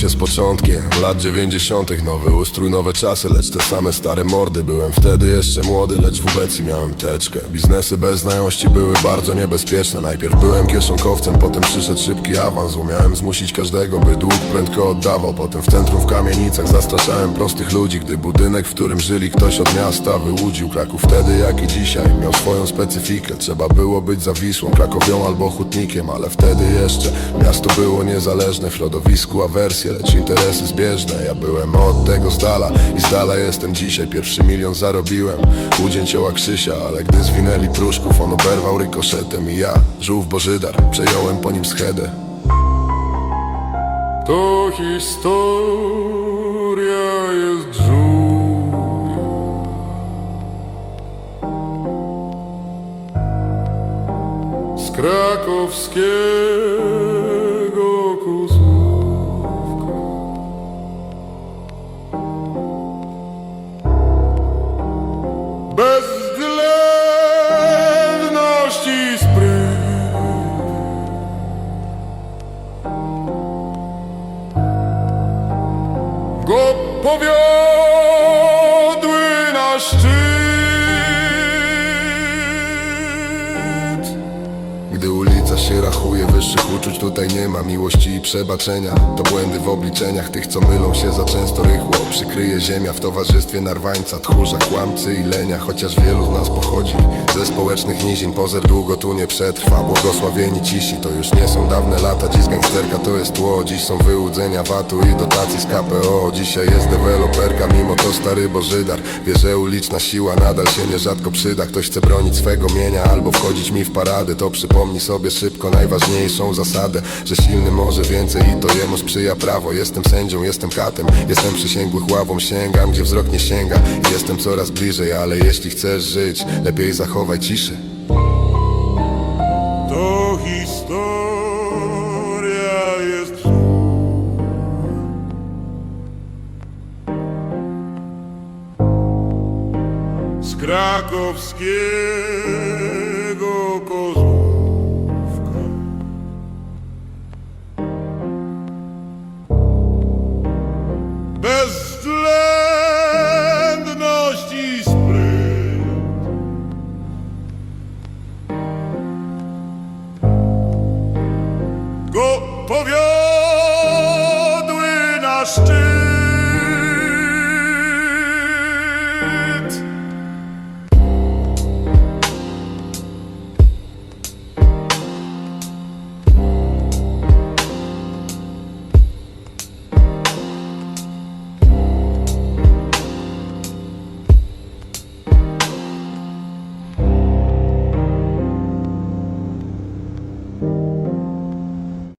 się z początkiem lat 90. Nowy ustrój, nowe czasy, lecz te same stare mordy. Byłem wtedy jeszcze młody, lecz w ubecji miałem teczkę. Biznesy bez znajomości były bardzo niebezpieczne. Najpierw byłem kieszonkowcem, potem przyszedł szybki awans. Umiałem zmusić każdego, by dług prędko oddawał. Potem w centrum w kamienicach zastraszałem prostych ludzi. Gdy budynek, w którym żyli ktoś od miasta wyłudził Kraków. Wtedy jak i dzisiaj miał swoją specyfikę. Trzeba było być za Wisłą, Krakowią albo Hutnikiem Ale wtedy jeszcze miasto było niezależne W środowisku awersje, lecz interesy zbieżne. Ja byłem od tego z dala i z dala jestem dzisiaj. Pierwszy milion zarobiłem u dzięcioła Krzysia Ale gdy zwinęli pruszków on oberwał rykoszetem I ja, żółw Bożydar, przejąłem po nim schedę. To historia jest żółw krakowskiego Bezwzględność i spryt. Go ulica się rachuje, wyższych uczuć tutaj nie ma Miłości i przebaczenia. To błędy w obliczeniach tych, co mylą się za często rychło. Przykryje ziemia w towarzystwie narwańca Tchórza, kłamcy i lenia. Chociaż wielu z nas pochodzi ze społecznych nizin Pozer długo tu nie przetrwa. Błogosławieni cisi, to już nie są dawne lata. Dziś gangsterka to jest tło Dziś są wyłudzenia VAT-u i dotacji z KPO Dzisiaj jest deweloperka, mimo to stary Bożydar Wie, że uliczna siła nadal się nierzadko przyda. Ktoś chce bronić swego mienia albo wchodzić mi w parady To przypomnij sobie szybko najważniejszą zasadę Że silny może więcej i to jemu sprzyja prawo. Jestem sędzią, jestem katem, jestem przysięgłych ławą Sięgam, gdzie wzrok nie sięga. I Jestem coraz bliżej, ale jeśli chcesz żyć Lepiej zachowaj ciszę. To historia jest z krakowskiego powiodły na szczyt.